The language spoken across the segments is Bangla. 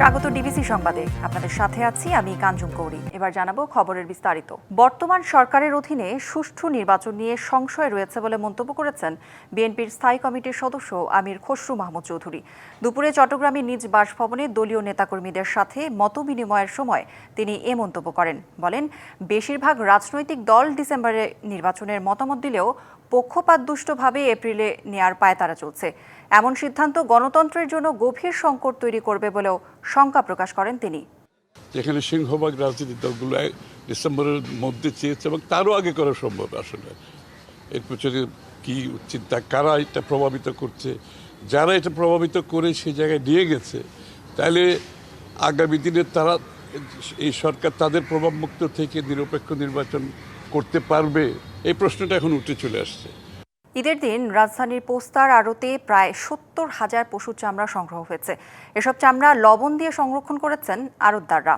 স্বাগত ডিবিসি সংবাদে। আপনাদের সাথে আছি আমি কাঞ্জুম কৌরি। এবার জানাব খবরের বিস্তারিত। বর্তমান সরকারের অধীনে সুষ্ঠু নির্বাচন নিয়ে সংশয় রয়েছে বলে মন্তব্য করেছেন বিএনপির স্থায়ী কমিটির সদস্য আমির খসরু মাহমুদ চৌধুরী। দুপুরে চট্টগ্রামে নিজ বাসভবনে দলীয় নেতাকর্মীদের সাথে মতবিনিময়ের সময় তিনি এ মন্তব্য করেন। বলেন, বেশিরভাগ রাজনৈতিক দল ডিসেম্বরে নির্বাচনের মতামত দিলেও পক্ষপাতদুষ্টভাবে এপ্রিলে নেয়ার পায়তারা চলছে। এমন সিদ্ধান্ত গণতন্ত্রের জন্য গভীর সংকট তৈরি করবে বলেও শঙ্কা প্রকাশ করেন তিনি। যেখানে সিংহভাগ রাজনৈতিক দলগুলো ডিসেম্বরের মধ্যে চেয়েছে এবং তারও আগে করা সম্ভব আসলে। এর পেছনে কি চিন্তা, কারা এটা প্রভাবিত করছে? যারা এটা প্রভাবিত করে সেই জায়গায় নিয়ে গেছে, তাহলে আগামী দিনে তারা এই সরকার তাদের প্রভাবমুক্ত থেকে নিরপেক্ষ নির্বাচন করতে পারবে? এই প্রশ্নটা এখন উঠে চলে আসছে। ঈদের দিন রাজধানীর পোস্তার আড়তে প্রায় সত্তর হাজার পশুর চামড়া সংগ্রহ হয়েছে। এসব চামড়া লবণ দিয়ে সংরক্ষণ করেছেন আড়তদাররা।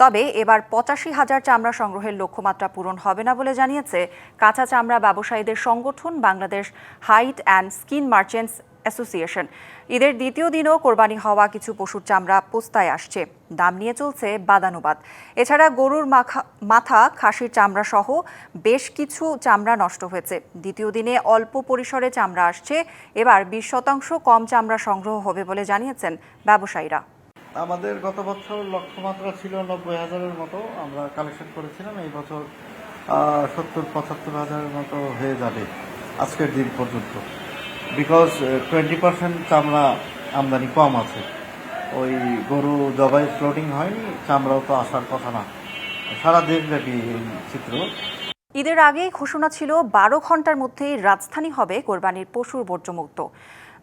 তবে এবার পঁচাশি হাজার চামড়া সংগ্রহের লক্ষ্যমাত্রা পূরণ হবে না বলে জানিয়েছে কাঁচা চামড়া ব্যবসায়ীদের সংগঠন Bangladesh hide and skin merchants association. ঈদের দ্বিতীয় দিনও কোরবানি হওয়া কিছু পশুর চামড়া পোস্তায় আসছে। দাম নিয়ে চলছে বাদানুবাদ। এছাড়া গরুর মাখা মাথা, খাসির চামড়া সহ বেশ কিছু চামড়া নষ্ট হয়েছে। দ্বিতীয় দিনে অল্প পরিসরে চামড়া আসছে। এবার বিশ শতাংশ কম চামড়া সংগ্রহ হবে বলে জানিয়েছেন ব্যবসায়ীরা। আমাদের গত বছর লক্ষ্যমাত্রা ছিল নব্বই হাজারের মতো। আমরা কালেকশন করেছিলাম। এই বছর সত্তর পঁচাত্তর হাজারের মতো হয়ে যাবে আজকের দিন পর্যন্ত। বিকজ টোয়েন্টি পার্সেন্ট চামড়া আমদানি কম আছে। ওই গরু জবাই ফ্লোটিং হয়নি, চামড়াও তো আসার কথা না। সারা দেশব্যাপী চিত্র। ঈদের আগেই ঘোষণা ছিল, বারো ঘণ্টার মধ্যেই রাজধানী হবে কোরবানির পশুর বর্জ্যমুক্ত।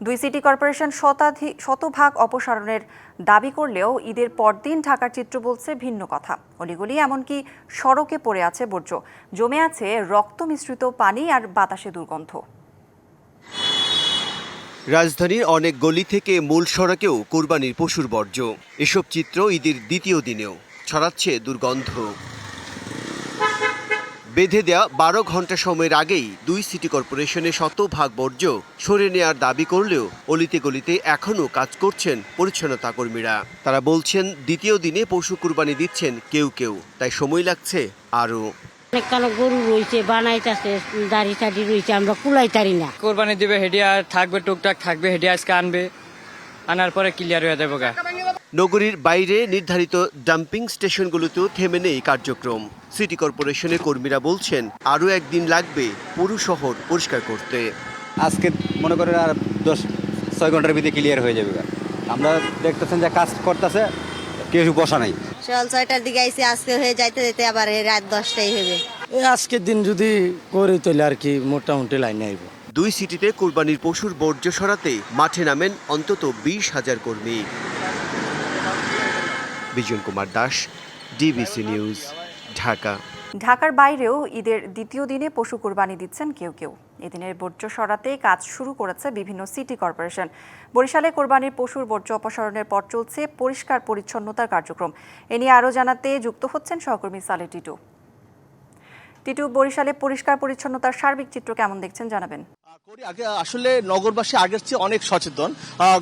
দুই সিটি কর্পোরেশন শতাধিক শতভাগ অপসারণের দাবি করলেও ঈদের পরদিন ঢাকার চিত্র বলছে ভিন্ন কথা। অলিগলি এমনকি সড়কে পড়ে আছে বর্জ্য। জমে আছে রক্ত মিশ্রিত পানি আর বাতাসে দুর্গন্ধ। রাজধানীর অনেক গলি থেকে মূল সড়কেও কোরবানির পশুর বর্জ্য। এসব চিত্র ঈদের দ্বিতীয় দিনেও ছড়াচ্ছে দুর্গন্ধ। বেঁধে দেয়া বারো ঘণ্টা সময়ের আগেই দুই সিটি কর্পোরেশনের শতভাগ বর্জ্য সরে নেওয়ার দাবি করলেও অলিতে গলিতে এখনও কাজ করছেন পরিচ্ছন্নতা কর্মীরা। তারা বলছেন, দ্বিতীয় দিনে পশু কুরবানি দিচ্ছেন কেউ কেউ, তাই সময় লাগছে আরও। অনেক কালো গরু রয়েছে বানাইতেছে দাড়ি টাড়ি রয়েছে আমরা কুলাইতারি না। কোরবানি দিবে হেডিয়া থাকবে টুকটাক থাকবে হেডিয়া আজকে আনবে আনার পরে ক্লিয়ার হয়ে যাবে গা। নগরীর বাইরে নির্ধারিত ডাম্পিং স্টেশনগুলোতেও থেমে নেই কার্যক্রম। সিটি কর্পোরেশনের কর্মীরা বলছেন আরও একদিন লাগবে পুরো শহর পরিষ্কার করতে। আজকে মনে করেন আর দশ ছয় ঘণ্টার ভিতরে ক্লিয়ার হয়ে যাবে আমরা দেখতেছেন যে কাজ করতেছে কেউ বসা নাই। সকাল ছয়টার দিকে আইসি আজকে হয়ে যাইতে যেতে আবার রাত দশটাই হবে এই আজকের দিন যদি করে তাহলে আর কি মোটামুটি লাইনে আইব। দুই সিটিতে কোরবানির পশুর বর্জ্য সরাতে মাঠে নামেন অন্তত বিশ হাজার কর্মী। Bijon Kumar Das DBC news Dhaka. ঢাকার বাইরেও ঈদের দ্বিতীয় দিনে পশু কোরবানি দিচ্ছেন কেউ কেউ। এদিনের বর্জ্য সরাতে কাজ শুরু করেছে বিভিন্ন সিটি কর্পোরেশন। বরিশালে কোরবানির পশুর বর্জ্য অপসারণের পর চলছে পরিষ্কার পরিচ্ছন্নতার কার্যক্রম। এ নিয়ে আরও জানাতে যুক্ত হচ্ছেন সহকর্মী সালে টিটু। টিটু, বরিশালে পরিষ্কার পরিচ্ছন্নতার সার্বিক চিত্র কেমন দেখছেন জানাবেন? করি। আগে আসলে নগরবাসী আগের চেয়ে অনেক সচেতন।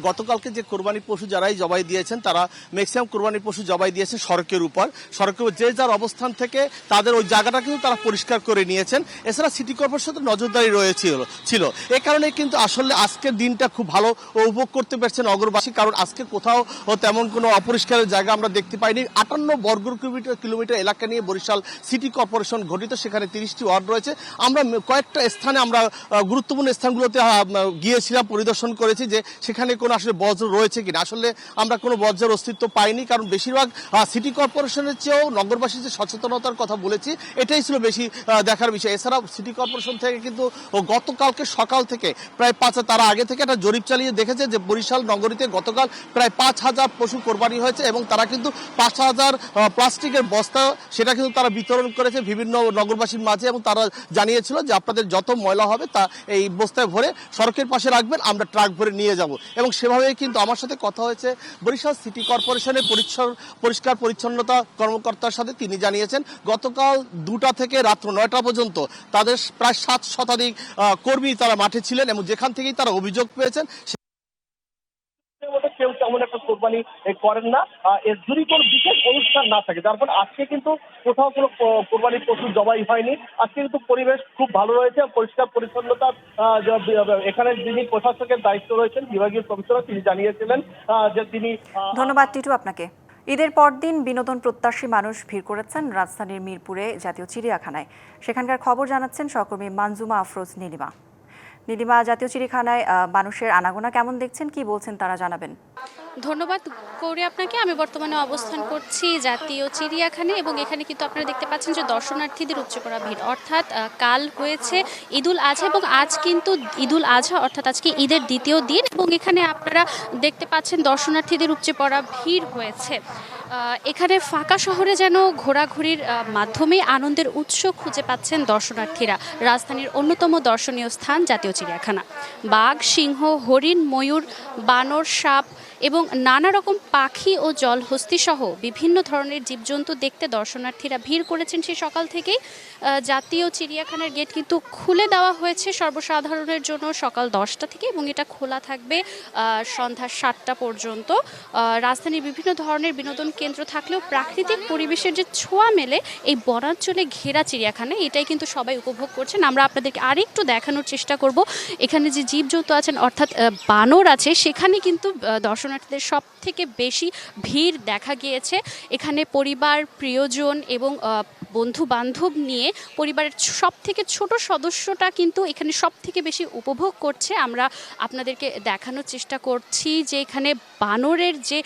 গতকালকে যে কোরবানি পশু যারাই জবাই দিয়েছেন তারা ম্যাক্সিমাম কোরবানি পশু জবাই দিয়েছেন সড়কের উপর। সড়কের যে যার অবস্থান থেকে তাদের ওই জায়গাটা কিন্তু তারা পরিষ্কার করে নিয়েছেন। এছাড়া সিটি কর্পোরেশন নজরদারি রয়েছিল ছিল। এ কারণে কিন্তু আসলে আজকের দিনটা খুব ভালো উপভোগ করতে পারছে নগরবাসী কারণ আজকে কোথাও তেমন কোনো অপরিষ্কারের জায়গা আমরা দেখতে পাইনি। আটান্ন বর্গ কিলোমিটার কিলোমিটার এলাকা নিয়ে বরিশাল সিটি কর্পোরেশন গঠিত সেখানে তিরিশটি ওয়ার্ড রয়েছে। আমরা কয়েকটা স্থানে আমরা আহ, গুরুত্বপূর্ণ স্থানগুলোতে গিয়েছিলাম, পরিদর্শন করেছি যে সেখানে কোনো আসলে বজ্র রয়েছে কিনা। আসলে আমরা কোনো বজ্রের অস্তিত্ব পাইনি, কারণ বেশিরভাগ সিটি কর্পোরেশনের চেয়েও নগরবাসীর যে সচেতনতার কথা বলেছি, এটাই ছিল বেশি দেখার বিষয়। এছাড়াও সিটি কর্পোরেশন থেকে কিন্তু গতকালকে সকাল থেকে প্রায় পাঁচ, তারা আগে থেকে একটা জরিপ চালিয়ে দেখেছে যে বরিশাল নগরীতে গতকাল প্রায় পাঁচ হাজার পশু কোরবানি হয়েছে এবং তারা কিন্তু পাঁচ হাজার প্লাস্টিকের বস্তা, সেটা কিন্তু তারা বিতরণ করেছে বিভিন্ন নগরবাসীর মাঝে এবং তারা জানিয়েছিল যে আপনাদের যত ময়লা হবে তা এই বস্তায় ভরে সড়কের পাশে রাখবেন, আমরা ট্রাক ভরে নিয়ে যাব। এবং সেভাবেই কিন্তু আমার সাথে কথা হয়েছে বরিশাল সিটি কর্পোরেশনের পরিষ্কার পরিচ্ছন্নতা কর্মকর্তার সাথে। তিনি জানিয়েছেন, গতকাল দুটা থেকে রাত্র নয়টা পর্যন্ত তাদের প্রায় সাত শতাধিক কর্মী তারা মাঠে ছিলেন এবং যেখান থেকেই তারা অভিযোগ পেয়েছেন কেউ তেমন একটা কোরবানি করেন না। এর যদি কোনো বিশেষ অনুষ্ঠান না থাকে, যার ফলে আজকে কিন্তু কোথাও কোনো কো- কোরবানির পশু জবাই হয়নি। আজকে কিন্তু পরিবেশ খুব ভালো রয়েছে পরিষ্কার পরিচ্ছন্নতা এখানে যিনি প্রশাসকের দায়িত্ব রয়েছেন, বিভাগীয় কমিশনার, তিনি জানিয়েছিলেন যে তিনি ধন্যবাদ, টিটু, আপনাকে। ঈদের পরদিন বিনোদন প্রত্যাশী মানুষ ভিড় করেছেন রাজধানীর মিরপুরে জাতীয় চিড়িয়াখানায়। সেখানকার খবর জানাচ্ছেন সহকর্মী মানজুমা আফরোজ নীলিমা। নীলিমা জাতীয় চিড়িখানায় মানুষের আনাগোনা কেমন দেখছেন? কি বলছেন তারা জানাবেন। ধন্যবাদ কৌরি আপনাকে। আমি বর্তমানে অবস্থান করছি জাতীয় চিড়িয়াখানে এবং এখানে কিন্তু আপনারা দেখতে পাচ্ছেন যে দর্শনার্থীদের উপচে পড়া ভিড়। অর্থাৎ কাল হয়েছে ঈদুল আজহা এবং আজ কিন্তু ঈদুল আজহা অর্থাৎ আজকে ঈদের দ্বিতীয় দিন এবং এখানে আপনারা দেখতে পাচ্ছেন দর্শনার্থীদের উপচে পড়া ভিড় হয়েছে। এখানে ফাঁকা শহরে যেন ঘোরাঘুরির মাধ্যমে আনন্দের উৎস খুঁজে পাচ্ছেন দর্শনার্থীরা। রাজধানীর অন্যতম দর্শনীয় স্থান জাতীয় চিড়িয়াখানা। বাঘ, সিংহ, হরিণ, ময়ূর, বানর, সাপ এবং নানা রকম পাখি ও জলহস্তি সহ বিভিন্ন ধরনের জীবজন্তু দেখতে দর্শনার্থীরা ভিড় করেছেন সেই সকাল থেকেই। জাতীয় চিড়িয়াখানার গেট কিন্তু খুলে দেওয়া হয়েছে সর্বসাধারণের জন্য সকাল দশটা থেকে এবং এটা খোলা থাকবে সন্ধ্যা সাতটা পর্যন্ত। রাজধানীর বিভিন্ন ধরনের বিনোদন কেন্দ্র থাকলেও প্রাকৃতিক পরিবেশের যে ছোঁয়া মেলে এই বনাঞ্চলে ঘেরা চিড়িয়াখানা এটাই কিন্তু সবাই উপভোগ করছেন। আমরা আপনাদেরকে আরেকটু দেখানোর চেষ্টা করব। এখানে যে জীবজন্তু আছেন অর্থাৎ বানর আছে সেখানে কিন্তু আহ, দর্শনার্থীদের সব থেকে বেশি ভিড় দেখা গিয়েছে। এখানে পরিবার, প্রিয়জন এবং বন্ধু বান্ধব নিয়ে পরিবারের সব থেকে ছোট সদস্যটা কিন্তু এখানে সব থেকে বেশি উপভোগ করছে। আমরা আপনাদেরকে দেখানোর চেষ্টা করছি যে এখানে বানরের যে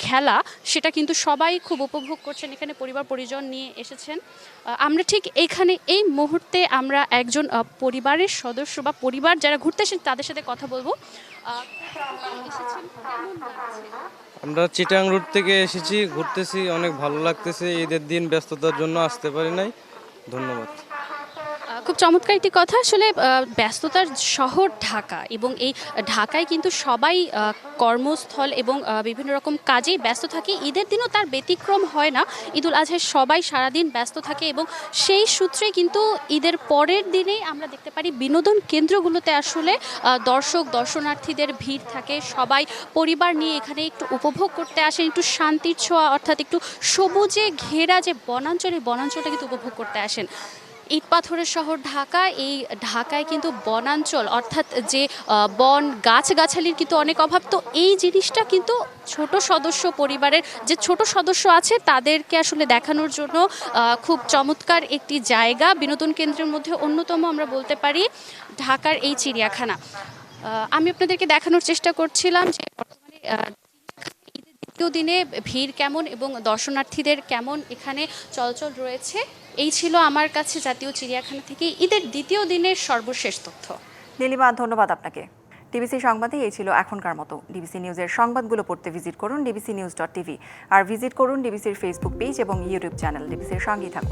খেলা, সেটা কিন্তু সবাই খুব উপভোগ করছেন। এখানে পরিবার, পরিজন নিয়ে এসেছেন। আমরা ঠিক এখানে এই মুহূর্তে আমরা একজন পরিবারের সদস্য বা পরিবার যারা ঘুরতে এসেছেন তাদের সাথে কথা বলব। আমরা চিটাং রুট থেকে এসেছি, ঘুরতেছি, অনেক ভালো লাগতেছে, ঈদের দিন ব্যস্ততার জন্য আসতে পারি নাই। ধন্যবাদ। খুব চমৎকার একটি কথা। আসলে ব্যস্ততার শহর ঢাকা এবং এই ঢাকায় কিন্তু সবাই কর্মস্থল এবং বিভিন্ন রকম কাজেই ব্যস্ত থাকে। ঈদের দিনও তার ব্যতিক্রম হয় না। ঈদুল আজহায় সবাই সারাদিন ব্যস্ত থাকে এবং সেই সূত্রে কিন্তু ঈদের পরের দিনেই আমরা দেখতে পারি বিনোদন কেন্দ্রগুলোতে আসলে দর্শক, দর্শনার্থীদের ভিড় থাকে। সবাই পরিবার নিয়ে এখানে একটু উপভোগ করতে আসেন, একটু শান্তির ছোঁয়া অর্থাৎ একটু সবুজে ঘেরা যে বনাঞ্চল, এই বনাঞ্চলটা কিন্তু উপভোগ করতে আসেন। ইট পাথরের শহর ঢাকা, এই ঢাকায় কিন্তু বনাঞ্চল, অর্থাৎ যে বন, গাছগাছালির কিন্তু অনেক অভাব। তো এই জিনিসটা কিন্তু ছোট সদস্য পরিবারের, যে ছোট সদস্য আছে তাদেরকে আসলে দেখানোর জন্য খুব চমৎকার একটি জায়গা, বিনোদন কেন্দ্রের মধ্যে অন্যতম আমরা বলতে পারি ঢাকার এই চিড়িয়াখানা। আমি আপনাদেরকে দেখানোর চেষ্টা করছিলাম যে বর্তমানে দ্বিতীয় দিনে ভিড় কেমন এবং দর্শনার্থীদের কেমন এখানে চলচল রয়েছে? এই ছিল আমার কাছে জাতীয় চিড়িয়াখানা থেকে ঈদের দ্বিতীয় দিনের সর্বশেষ তথ্য। নীলিমা, ধন্যবাদ আপনাকে। ডিবিসি সংবাদে এই ছিল এখনকার মতো। ডিবিসি নিউজের সংবাদগুলো পড়তে ভিজিট করুন ডিবিসি নিউজ ডট টিভি। আর ভিজিট করুন ডিবিসির ফেসবুক পেজ এবং ইউটিউব চ্যানেল ডিবিসির সঙ্গেই থাকুন।